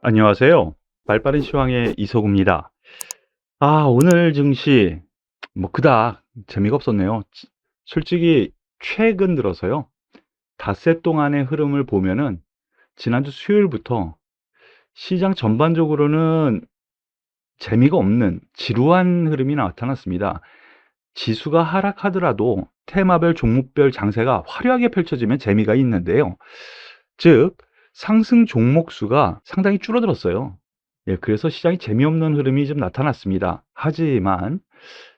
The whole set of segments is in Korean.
안녕하세요. 발빠른 시황의 이석우입니다. 아, 오늘 증시, 뭐, 그닥 재미가 없었네요. 지- 솔직히, 최근 들어서요. 닷새 동안의 흐름을 보면은, 지난주 수요일부터 시장 전반적으로는 재미가 없는 지루한 흐름이 나타났습니다. 지수가 하락하더라도 테마별 종목별 장세가 화려하게 펼쳐지면 재미가 있는데요. 즉, 상승 종목 수가 상당히 줄어들었어요. 예, 그래서 시장이 재미없는 흐름이 좀 나타났습니다. 하지만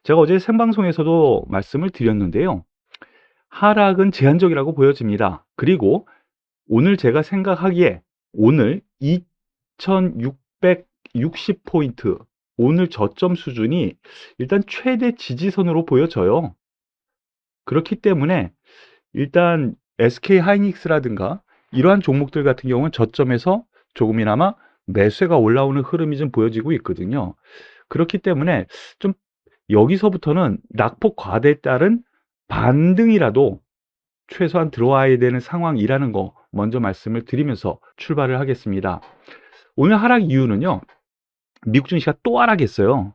제가 어제 생방송에서도 말씀을 드렸는데요. 하락은 제한적이라고 보여집니다. 그리고 오늘 제가 생각하기에 오늘 2660포인트 오늘 저점 수준이 일단 최대 지지선으로 보여져요. 그렇기 때문에 일단 SK 하이닉스라든가 이러한 종목들 같은 경우는 저점에서 조금이나마 매수가 올라오는 흐름이 좀 보여지고 있거든요. 그렇기 때문에 좀 여기서부터는 낙폭 과대에 따른 반등이라도 최소한 들어와야 되는 상황이라는 거 먼저 말씀을 드리면서 출발을 하겠습니다. 오늘 하락 이유는요. 미국 증시가 또 하락했어요.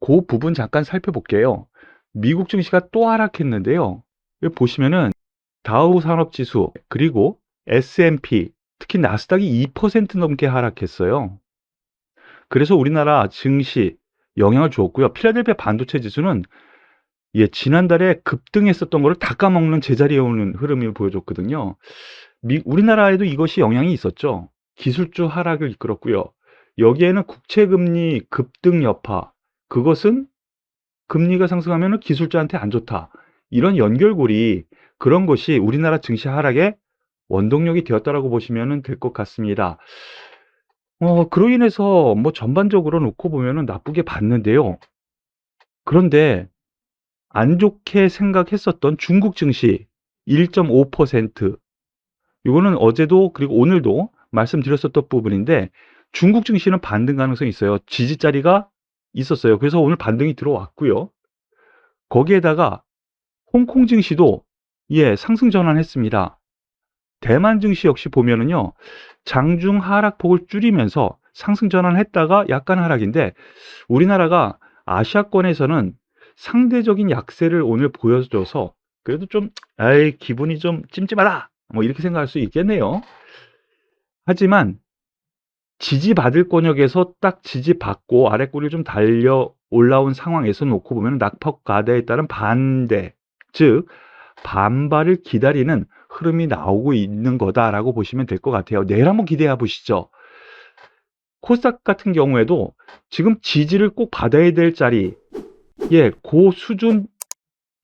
그 부분 잠깐 살펴볼게요. 미국 증시가 또 하락했는데요. 보시면은 다우 산업지수 그리고 S&P 특히 나스닥이 2% 넘게 하락했어요. 그래서 우리나라 증시 영향을 주었고요. 필라델피아 반도체 지수는 예, 지난달에 급등했었던 거를 닦아먹는 제자리에 오는 흐름을 보여줬거든요. 미, 우리나라에도 이것이 영향이 있었죠. 기술주 하락을 이끌었고요. 여기에는 국채금리 급등 여파, 그것은 금리가 상승하면 기술주한테 안 좋다. 이런 연결고리, 그런 것이 우리나라 증시 하락의 원동력이 되었다라고 보시면 될 것 같습니다. 어, 그로 인해서 뭐 전반적으로 놓고 보면은 나쁘게 봤는데요. 그런데 안 좋게 생각했었던 중국 증시 1.5% 이거는 어제도 그리고 오늘도 말씀드렸었던 부분인데 중국 증시는 반등 가능성이 있어요. 지지 자리가 있었어요. 그래서 오늘 반등이 들어왔고요. 거기에다가 홍콩 증시도 예, 상승 전환했습니다. 대만 증시 역시 보면은요. 장중 하락폭을 줄이면서 상승 전환했다가 약간 하락인데 우리나라가 아시아권에서는 상대적인 약세를 오늘 보여줘서 그래도 좀 에이 기분이 좀 찜찜하다 뭐 이렇게 생각할 수 있겠네요. 하지만 지지받을 권역에서 딱 지지받고 아래 꼬리를 좀 달려 올라온 상황에서 놓고 보면 낙폭 과대에 따른 반대 즉 반발을 기다리는 흐름이 나오고 있는 거다라고 보시면 될 것 같아요. 내일 한번 기대해 보시죠. 코스닥 같은 경우에도 지금 지지를 꼭 받아야 될 자리, 예, 그 수준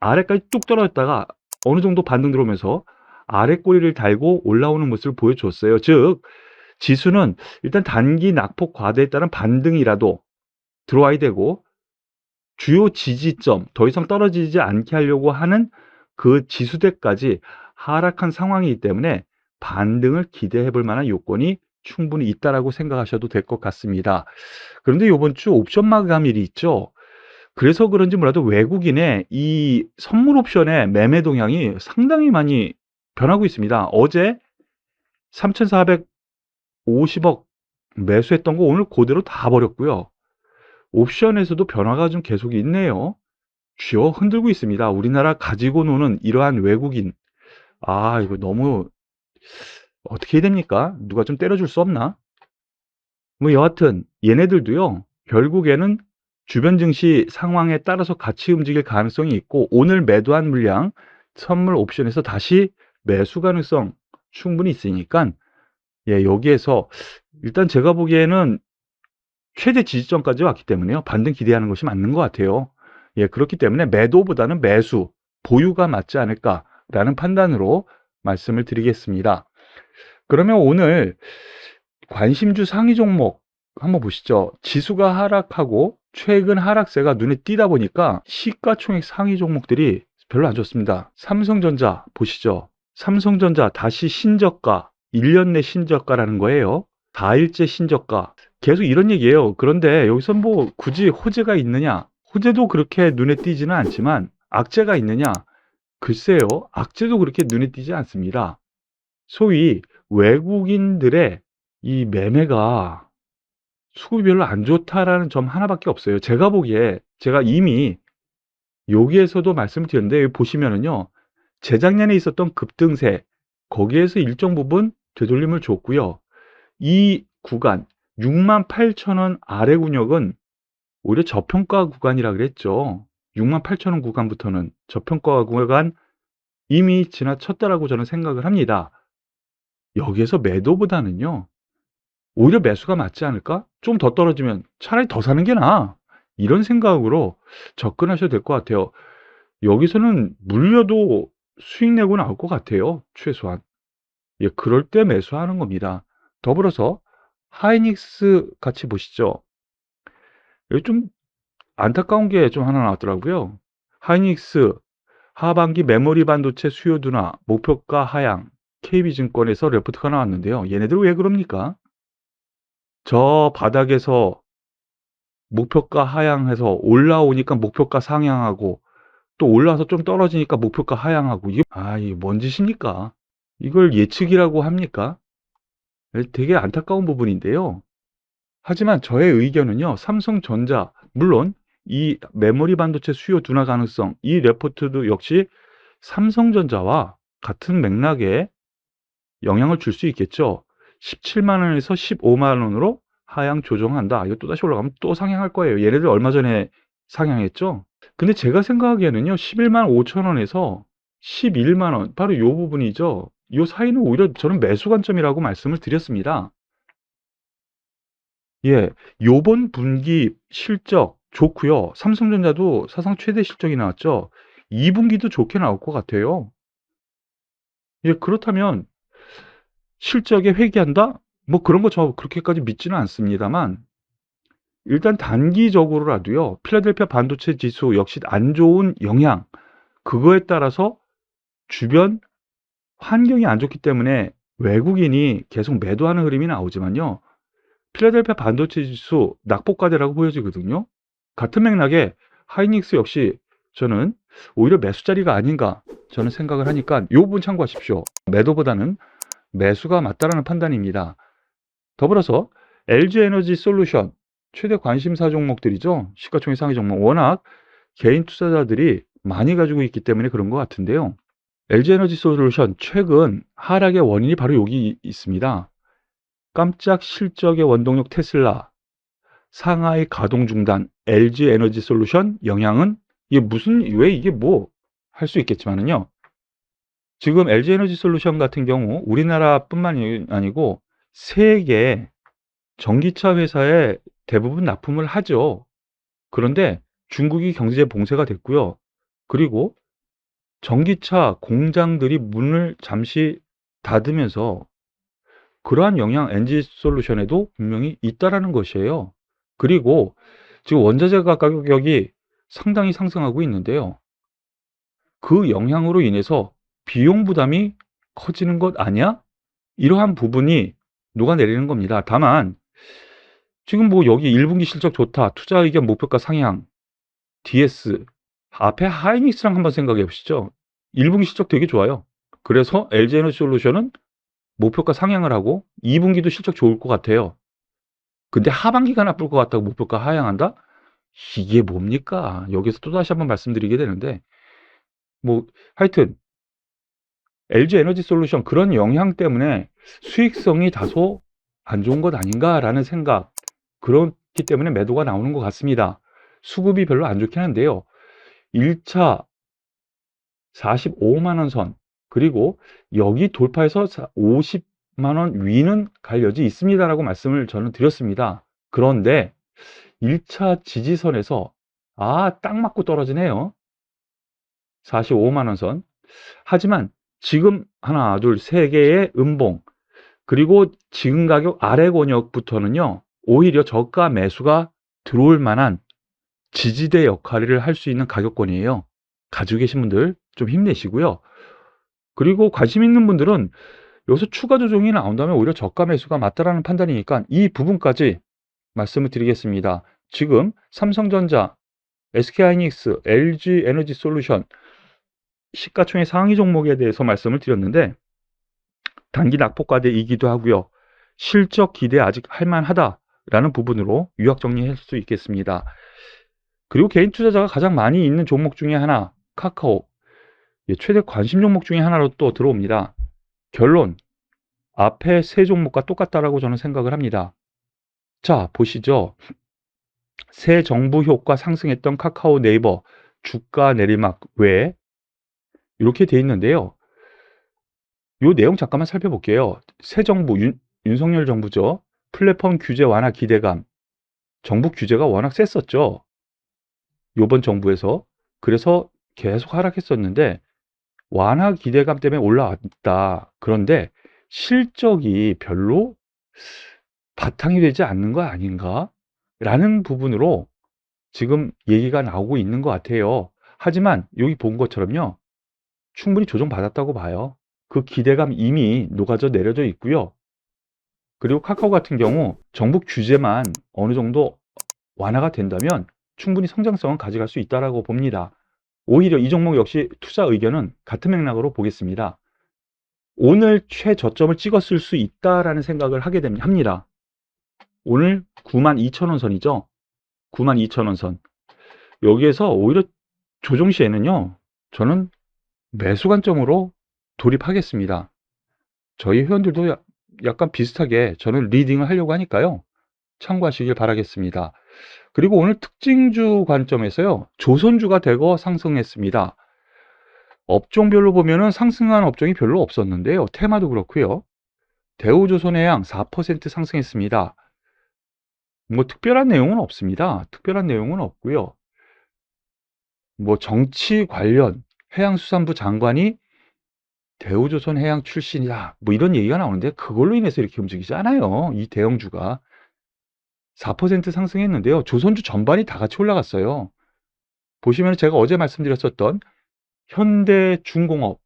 아래까지 뚝 떨어졌다가 어느 정도 반등 들어오면서 아래 꼬리를 달고 올라오는 모습을 보여줬어요. 즉, 지수는 일단 단기 낙폭 과대에 따른 반등이라도 들어와야 되고, 주요 지지점, 더 이상 떨어지지 않게 하려고 하는 그 지수대까지 하락한 상황이기 때문에 반등을 기대해 볼 만한 요건이 충분히 있다라고 생각하셔도 될 것 같습니다. 그런데 이번 주 옵션 마감일이 있죠. 그래서 그런지 몰라도 외국인의 이 선물 옵션의 매매 동향이 상당히 많이 변하고 있습니다. 어제 3,450억 매수했던 거 오늘 그대로 다 버렸고요. 옵션에서도 변화가 좀 계속 있네요. 쥐어 흔들고 있습니다. 우리나라 가지고 노는 이러한 외국인. 아, 이거 너무 어떻게 해야 됩니까? 누가 좀 때려줄 수 없나? 뭐 여하튼 얘네들도요. 결국에는 주변 증시 상황에 따라서 같이 움직일 가능성이 있고 오늘 매도한 물량 선물 옵션에서 다시 매수 가능성 충분히 있으니까 예, 여기에서 일단 제가 보기에는 최대 지지점까지 왔기 때문에요. 반등 기대하는 것이 맞는 것 같아요. 예, 그렇기 때문에 매도보다는 매수, 보유가 맞지 않을까라는 판단으로 말씀을 드리겠습니다. 그러면 오늘 관심주 상위 종목 한번 보시죠. 지수가 하락하고 최근 하락세가 눈에 띄다 보니까 시가총액 상위 종목들이 별로 안 좋습니다. 삼성전자 보시죠. 삼성전자 다시 신저가, 1년 내 신저가라는 거예요. 4일째 신저가. 계속 이런 얘기예요. 그런데 여기서 뭐 굳이 호재가 있느냐? 호재도 그렇게 눈에 띄지는 않지만 악재가 있느냐? 글쎄요. 악재도 그렇게 눈에 띄지 않습니다. 소위 외국인들의 이 매매가 수급이 별로 안 좋다라는 점 하나밖에 없어요. 제가 보기에 제가 이미 여기에서도 말씀을 드렸는데 여기 보시면은요. 재작년에 있었던 급등세 거기에서 일정 부분 되돌림을 줬고요. 이 구간 68,000원 아래 군역은 오히려 저평가 구간이라 그랬죠. 68,000원 구간부터는 저평가 구간 이미 지나쳤다라고 저는 생각을 합니다. 여기에서 매도보다는요. 오히려 매수가 맞지 않을까? 좀 더 떨어지면 차라리 더 사는 게 나아. 이런 생각으로 접근하셔도 될 것 같아요. 여기서는 물려도 수익 내고 나올 것 같아요. 최소한. 예, 그럴 때 매수하는 겁니다. 더불어서 하이닉스 같이 보시죠. 여기 좀 안타까운 게 좀 하나 나왔더라고요. 하이닉스 하반기 메모리 반도체 수요 둔화 목표가 하향 KB증권에서 레포트가 나왔는데요. 얘네들 왜 그럽니까? 저 바닥에서 목표가 하향해서 올라오니까 목표가 상향하고 또 올라와서 좀 떨어지니까 목표가 하향하고 이게 아, 이게 뭔 짓입니까? 이걸 예측이라고 합니까? 되게 안타까운 부분인데요. 하지만 저의 의견은요. 삼성전자 물론 이 메모리 반도체 수요 둔화 가능성 이 레포트도 역시 삼성전자와 같은 맥락에 영향을 줄 수 있겠죠. 17만 원에서 15만 원으로 하향 조정한다. 이거 또 다시 올라가면 또 상향할 거예요. 얘네들 얼마 전에 상향했죠. 근데 제가 생각하기에는요. 11만 5천 원에서 11만 원 바로 요 부분이죠. 요 사이는 오히려 저는 매수 관점이라고 말씀을 드렸습니다. 예, 요번 분기 실적 좋고요. 삼성전자도 사상 최대 실적이 나왔죠. 2 분기도 좋게 나올 것 같아요. 예, 그렇다면 실적에 회귀한다? 뭐 그런 거 저 그렇게까지 믿지는 않습니다만 일단 단기적으로라도요. 필라델피아 반도체 지수 역시 안 좋은 영향 그거에 따라서 주변 환경이 안 좋기 때문에 외국인이 계속 매도하는 흐름이 나오지만요. 필라델피아 반도체 지수 낙폭과대라고 보여지거든요. 같은 맥락에 하이닉스 역시 저는 오히려 매수 자리가 아닌가 저는 생각을 하니까 이 부분 참고하십시오. 매도보다는 매수가 맞다라는 판단입니다. 더불어서 LG 에너지 솔루션 최대 관심사 종목들이죠. 시가총액 상위 종목 워낙 개인 투자자들이 많이 가지고 있기 때문에 그런 것 같은데요. LG 에너지 솔루션 최근 하락의 원인이 바로 여기 있습니다. 깜짝 실적의 원동력 테슬라, 상하이 가동 중단, LG 에너지 솔루션 영향은 이게 무슨 왜 이게 뭐 할 수 있겠지만은요. 지금 LG 에너지 솔루션 같은 경우 우리나라뿐만 아니고 세계 전기차 회사에 대부분 납품을 하죠. 그런데 중국이 경제 봉쇄가 됐고요. 그리고 전기차 공장들이 문을 잠시 닫으면서 그러한 영향 NG 솔루션에도 분명히 있다라는 것이에요. 그리고 지금 원자재가 가격이 상당히 상승하고 있는데요. 그 영향으로 인해서 비용 부담이 커지는 것 아니야? 이러한 부분이 녹아내리는 겁니다. 다만 지금 뭐 여기 1분기 실적 좋다. 투자 의견 목표가 상향. DS 앞에 하이닉스랑 한번 생각해 보시죠. 1분기 실적 되게 좋아요. 그래서 LG에너지 솔루션은 목표가 상향을 하고 2분기도 실적 좋을 것 같아요. 근데 하반기가 나쁠 것 같다고 목표가 하향한다? 이게 뭡니까? 여기서 또 다시 한번 말씀드리게 되는데 뭐 하여튼 LG 에너지 솔루션 그런 영향 때문에 수익성이 다소 안 좋은 것 아닌가라는 생각 그렇기 때문에 매도가 나오는 것 같습니다. 수급이 별로 안 좋긴 한데요. 1차 45만 원 선 그리고 여기 돌파해서 50만 원 위는 갈 여지 있습니다라고 말씀을 저는 드렸습니다. 그런데 1차 지지선에서 아, 딱 맞고 떨어지네요. 45만 원 선. 하지만 지금 하나, 둘, 세 개의 음봉 그리고 지금 가격 아래 권역부터는요. 오히려 저가 매수가 들어올 만한 지지대 역할을 할 수 있는 가격권이에요. 가지고 계신 분들 좀 힘내시고요. 그리고 관심 있는 분들은 여기서 추가 조정이 나온다면 오히려 저가 매수가 맞다라는 판단이니까 이 부분까지 말씀을 드리겠습니다. 지금 삼성전자, SK하이닉스, LG 에너지 솔루션 시가총액 상위 종목에 대해서 말씀을 드렸는데 단기 낙폭과대이기도 하고요. 실적 기대 아직 할만하다. 라는 부분으로 요약 정리할 수 있겠습니다. 그리고 개인 투자자가 가장 많이 있는 종목 중에 하나 카카오 예, 최대 관심 종목 중에 하나로 또 들어옵니다. 결론 앞에 세 종목과 똑같다라고 저는 생각을 합니다. 자 보시죠. 새 정부 효과 상승했던 카카오 네이버 주가 내리막 외에 이렇게 돼 있는데요. 요 내용 잠깐만 살펴볼게요. 새 정부 윤, 윤석열 정부죠. 플랫폼 규제 완화 기대감. 정부 규제가 워낙 셌었죠. 요번 정부에서. 그래서 계속 하락했었는데 완화 기대감 때문에 올라왔다. 그런데 실적이 별로 바탕이 되지 않는 거 아닌가? 라는 부분으로 지금 얘기가 나오고 있는 것 같아요. 하지만 여기 본 것처럼요. 충분히 조정받았다고 봐요. 그 기대감 이미 녹아져 내려져 있고요. 그리고 카카오 같은 경우 정부 규제만 어느 정도 완화가 된다면 충분히 성장성은 가져갈 수 있다라고 봅니다. 오히려 이 종목 역시 투자 의견은 같은 맥락으로 보겠습니다. 오늘 최저점을 찍었을 수 있다라는 생각을 하게 됩니다. 오늘 92,000원 선이죠. 92,000원 선. 여기에서 오히려 조정 시에는요. 저는 매수 관점으로 돌입하겠습니다. 저희 회원들도 야- 약간 비슷하게 저는 리딩을 하려고 하니까요. 참고하시길 바라겠습니다. 그리고 오늘 특징주 관점에서요. 조선주가 되고 상승했습니다. 업종별로 보면은 상승한 업종이 별로 없었는데요. 테마도 그렇고요. 대우조선해양 4% 상승했습니다. 뭐 특별한 내용은 없습니다. 특별한 내용은 없고요. 뭐 정치 관련 해양수산부 장관이 대우조선 해양 출신이다. 뭐 이런 얘기가 나오는데 그걸로 인해서 이렇게 움직이지 않아요. 이 대형주가 4% 상승했는데요. 조선주 전반이 다 같이 올라갔어요. 보시면 제가 어제 말씀드렸었던 현대중공업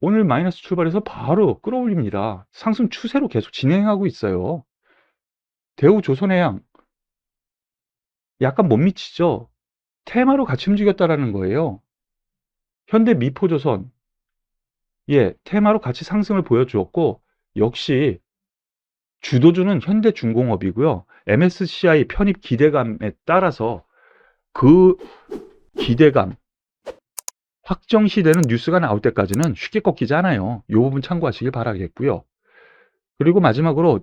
오늘 마이너스 출발해서 바로 끌어올립니다. 상승 추세로 계속 진행하고 있어요. 대우조선해양 약간 못 미치죠. 테마로 같이 움직였다라는 거예요. 현대 미포조선 예, 테마로 같이 상승을 보여주었고 역시 주도주는 현대중공업이고요. MSCI 편입 기대감에 따라서 그 기대감 확정시되는 뉴스가 나올 때까지는 쉽게 꺾이지 않아요. 이 부분 참고하시길 바라겠고요. 그리고 마지막으로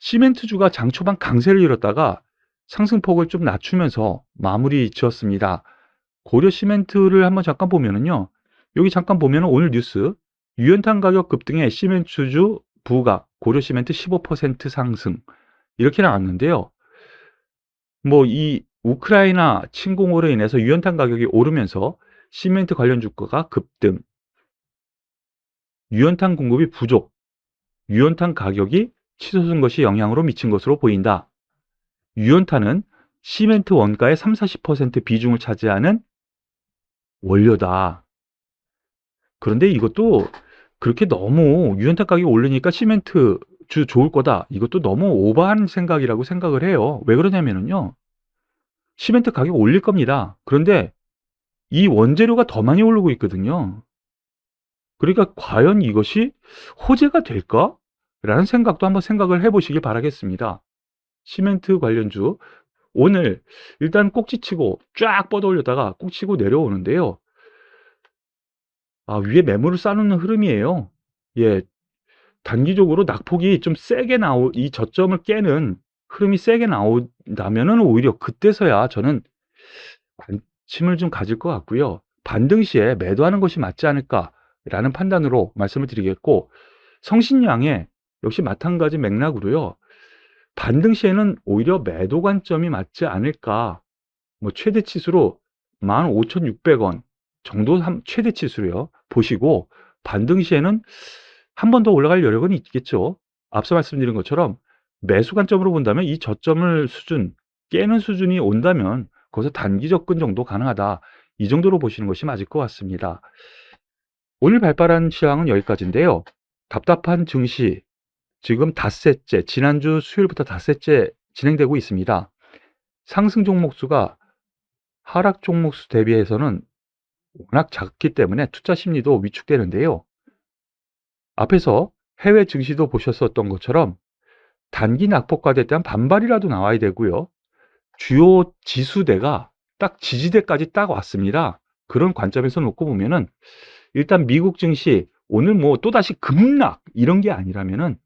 시멘트주가 장 초반 강세를 이뤘다가 상승폭을 좀 낮추면서 마무리 지었습니다. 고려 시멘트를 한번 잠깐 보면은요. 여기 잠깐 보면은 오늘 뉴스 유연탄 가격 급등에 시멘트주 부가 고려 시멘트 15% 상승 이렇게 나왔는데요. 뭐 이 우크라이나 침공으로 인해서 유연탄 가격이 오르면서 시멘트 관련 주가가 급등. 유연탄 공급이 부족. 유연탄 가격이 치솟은 것이 영향으로 미친 것으로 보인다. 유연탄은 시멘트 원가의 3, 40% 비중을 차지하는 원료다. 그런데 이것도 그렇게 너무 유연탄 가격이 오르니까 시멘트 주 좋을 거다. 이것도 너무 오버한 생각이라고 생각을 해요. 왜 그러냐면은요. 시멘트 가격 올릴 겁니다. 그런데 이 원재료가 더 많이 오르고 있거든요. 그러니까 과연 이것이 호재가 될까? 라는 생각도 한번 생각을 해보시길 바라겠습니다. 시멘트 관련주 오늘 일단 꼭지치고 쫙 뻗어 올렸다가 꼭치고 내려오는데요. 아, 위에 매물을 쌓는 흐름이에요. 예, 단기적으로 낙폭이 좀 세게 나오, 이 저점을 깨는 흐름이 세게 나온다면은 오히려 그때서야 저는 관심을 좀 가질 것 같고요. 반등 시에 매도하는 것이 맞지 않을까라는 판단으로 말씀을 드리겠고, 성신양의 역시 마찬가지 맥락으로요. 반등 시에는 오히려 매도 관점이 맞지 않을까. 뭐 최대 치수로 15,600원 정도 한- 최대 치수로요. 보시고 반등 시에는 한 번 더 올라갈 여력은 있겠죠. 앞서 말씀드린 것처럼 매수 관점으로 본다면 이 저점을 수준 깨는 수준이 온다면 거기서 단기 접근 정도 가능하다. 이 정도로 보시는 것이 맞을 것 같습니다. 오늘 발발한 시황은 여기까지인데요. 답답한 증시 지금 닷새째 지난주 수요일부터 닷새째 진행되고 있습니다. 상승 종목 수가 하락 종목 수 대비해서는 워낙 작기 때문에 투자 심리도 위축되는데요. 앞에서 해외 증시도 보셨었던 것처럼 단기 낙폭과대에 대한 반발이라도 나와야 되고요. 주요 지수대가 딱 지지대까지 딱 왔습니다. 그런 관점에서 놓고 보면은 일단 미국 증시 오늘 뭐 또다시 급락 이런 게 아니라면은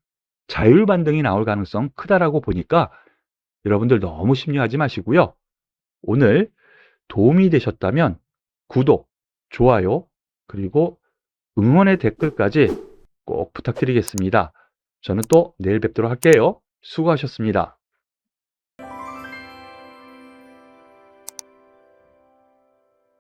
자율 반등이 나올 가능성 크다라고 보니까 여러분들 너무 심려하지 마시고요. 오늘 도움이 되셨다면 구독, 좋아요, 그리고 응원의 댓글까지 꼭 부탁드리겠습니다. 저는 또 내일 뵙도록 할게요. 수고하셨습니다.